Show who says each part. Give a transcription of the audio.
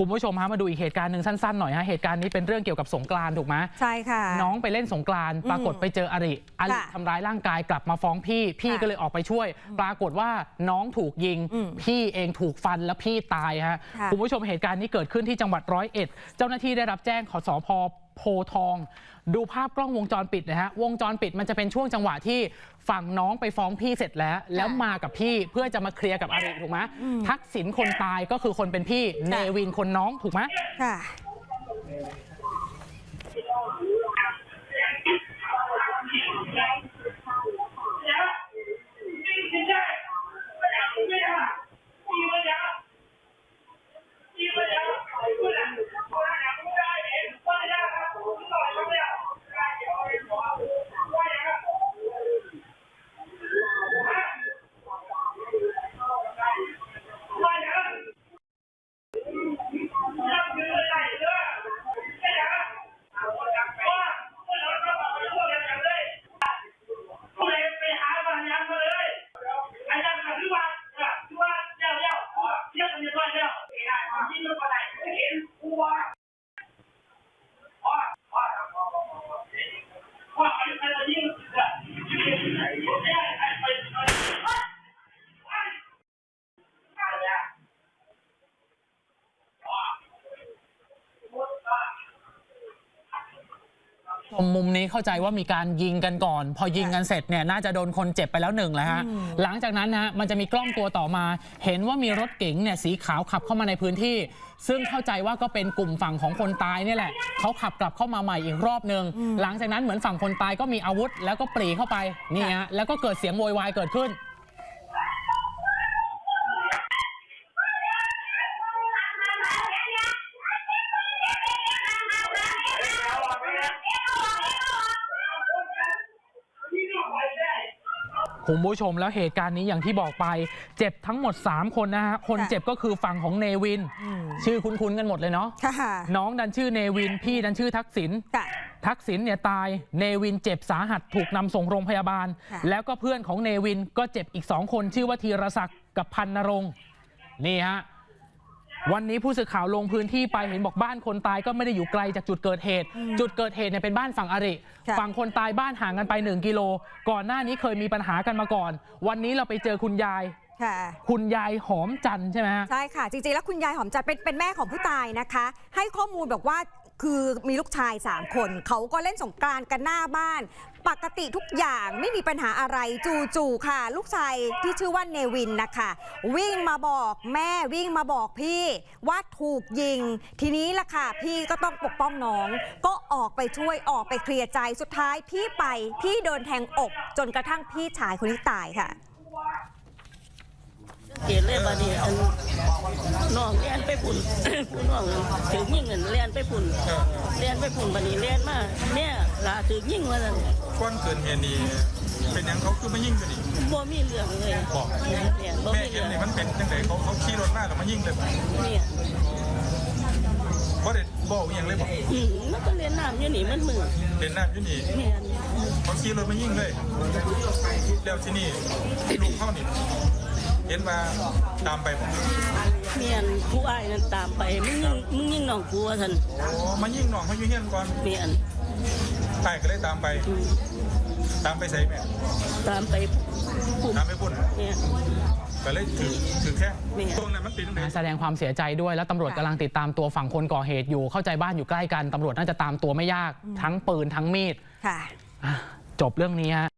Speaker 1: คุณผู้ชมฮะมาดูอีกเหตุการณ์หนึ่งสั้นๆหน่อยฮะเหตุการณ์นี้เป็นเรื่องเกี่ยวกับสงกรานต์ถูกไหม
Speaker 2: ใช่ค่ะ
Speaker 1: น้องไปเล่นสงกรานต์
Speaker 2: อืม
Speaker 1: ปรากฏไปเจออริอริ
Speaker 2: ค่ะ
Speaker 1: ทำร้ายร่างกายกลับมาฟ้องพี่ พี่
Speaker 2: ค่ะ
Speaker 1: ก็เลยออกไปช่วย ปรากฏว่าน้องถูกยิง
Speaker 2: อืม
Speaker 1: พี่เองถูกฟันและพี่ตายฮะ
Speaker 2: ค่ะ
Speaker 1: คุณผู้ชมเหตุการณ์นี้เกิดขึ้นที่จังหวัดร้อยเอ็ด เจ้าหน้าที่ได้รับแจ้งขอสอพ โพทอง ดูภาพกล้องวงจรปิดนะฮะวงจรปิดมันจะเป็นช่วงจังหวะที่ฝั่งน้องไปฟ้องพี่เสร็จแล้ว แล้วมากับพี่เพื่อจะมาเคลียร์กับอริถูกไหมทักษิณคนตายก็คือคนเป็นพี่เนวินคนน้องถูกไหม
Speaker 2: ค่ะ Gracias.
Speaker 1: มุมนี้เข้าใจว่ามีการยิงกันก่อน พอยิงกันเสร็จเนี่ยน่าจะโดนคนเจ็บไปแล้วหนึ่งแล้วฮะหลังจากนั้นนะฮะมันจะมีกล้องตัวต่อมา เห็นว่ามีรถเก๋งเนี่ยสีขาวขับเข้ามาในพื้นที่ ซึ่งเข้าใจว่าก็เป็นกลุ่มฝั่งของคนตายเนี่ยแหละเขาขับกลับเข้ามาใหม่อีกรอบหนึ่งหลังจากนั้นเหมือนฝั่งคนตายก็มีอาวุธ แล้วก็ปรีเข้าไปนี่ฮะแล้วก็เกิดเสียงโวยวายเกิดขึ้น คุณผู้ชมแล้วเหตุการณ์นี้อย่างที่บอกไป เจ็บทั้งหมด 3 คนนะฮะ คนเจ็บก็คือฝั่งของเนวิน
Speaker 2: อืม
Speaker 1: ชื่อคุ้นๆกันหมดเลยเนาะ
Speaker 2: ค่ะ
Speaker 1: น้องดันชื่อเนวิน พี่ดันชื่อทักษิณ
Speaker 2: ค่ะ
Speaker 1: ทักษิณเนี่ยตายเนวินเจ็บสาหัสถูกนำส่งโรงพยาบาล
Speaker 2: ค่ะ
Speaker 1: แล้วก็เพื่อนของเนวินก็เจ็บอีก2คนชื่อว่าธีรศักดิ์กับพันนรงค์นี่ฮะ วันนี้ผู้สื่อข่าวลงพื้นที่ไปเห็นบอกบ้านคนตายก็ไม่ได้อยู่ไกลจากจุดเกิดเหตุ จุดเกิดเหตุเนี่ยเป็นบ้านฝั่งอริ
Speaker 2: ค่ะ
Speaker 1: ฝั่งคนตายบ้านห่างกันไป 1 กิโล ก่อนหน้านี้เคยมีปัญหากันมาก่อน วันนี้เราไปเจอคุณยาย
Speaker 2: ค่ะ
Speaker 1: คุณยายหอมจันทร์ใช่ไหมฮะ
Speaker 2: ใช่ค่ะ จริงๆ แล้วคุณยายหอมจันทร์เป็นเป็นแม่ของผู้ตายนะคะ ให้ข้อมูลบอกว่า คือมีลูกชาย 3 คน เขาก็เล่นสงกรานต์กันหน้าบ้าน ปกติทุกอย่างไม่มีปัญหาอะไรจู่ๆค่ะ ลูกชายที่ชื่อว่าเนวินนะคะ วิ่งมาบอกแม่วิ่งมาบอกพี่ว่าถูกยิง ทีนี้ล่ะค่ะ พี่ก็ต้องปกป้องน้อง ก็ออกไปช่วยออกไปเคลียร์ใจสุดท้ายพี่ไปพี่โดนแทงอกจนกระทั่งพี่ชายคนนี้ตายค่ะ
Speaker 3: เกตเลยบัดนี้อันน้องเลียนไปพุ่น ผู้น้องถือยิ่งเงินเลียนไปพุ่นเลียนไปพุ่นบัดนี้เลียนมาเนี่ยลาถือยิ่งว่าซั่น
Speaker 4: ก้อนเกินเหตุนี่เป็นยังเขาคือไมายิงกันนี่
Speaker 3: บ่มีเรื่องเลย
Speaker 4: บอกแม่เห็
Speaker 3: เรื่
Speaker 4: น
Speaker 3: อง
Speaker 4: นี่มันเป็นจังไดเขาเขาขี่รถมาแล้วมายิ่งเลยบ่
Speaker 3: เนี่ย
Speaker 4: บ่ได้บอกอย่างเลยบอก
Speaker 3: อืมมันก็เล่นน้ำอยู่นี่มันมือ
Speaker 4: เล่นน้ำอยู่นี่
Speaker 3: เนี่ย
Speaker 4: เขาขี่รถมายิ่งเลยแล้วที่นี่ลูกเขานี่ เห็นว่าตามไปบอก
Speaker 3: เนี่ยผู้อ้ายนั่นตามไปมึงยิงมึงยิงน้องกูว่าซั่น
Speaker 4: โอ้มายิงน้องเขาอยู่เฮียนก่อน
Speaker 3: เนี่ย
Speaker 4: ตายก็เลยตามไป
Speaker 3: อืม
Speaker 4: ตามไปใส่แม่
Speaker 3: ตามไปพุ่น
Speaker 4: ตามไปพุ่น
Speaker 3: เนี่ย
Speaker 4: ก็เลยถือถือแค่
Speaker 3: แม่
Speaker 4: ตรงนั้นมันเป็นจังได
Speaker 1: แสดงความเสียใจด้วยแล้วตำรวจกำลังติดตามตัวฝั่งคนก่อเหตุอยู่ เข้าใจบ้านอยู่ใกล้กันตำรวจน่าจะตามตัวไม่ยาก ทั้งปืนทั้งมีด
Speaker 2: ค่ะ
Speaker 1: อะจบเรื่องนี้ฮะ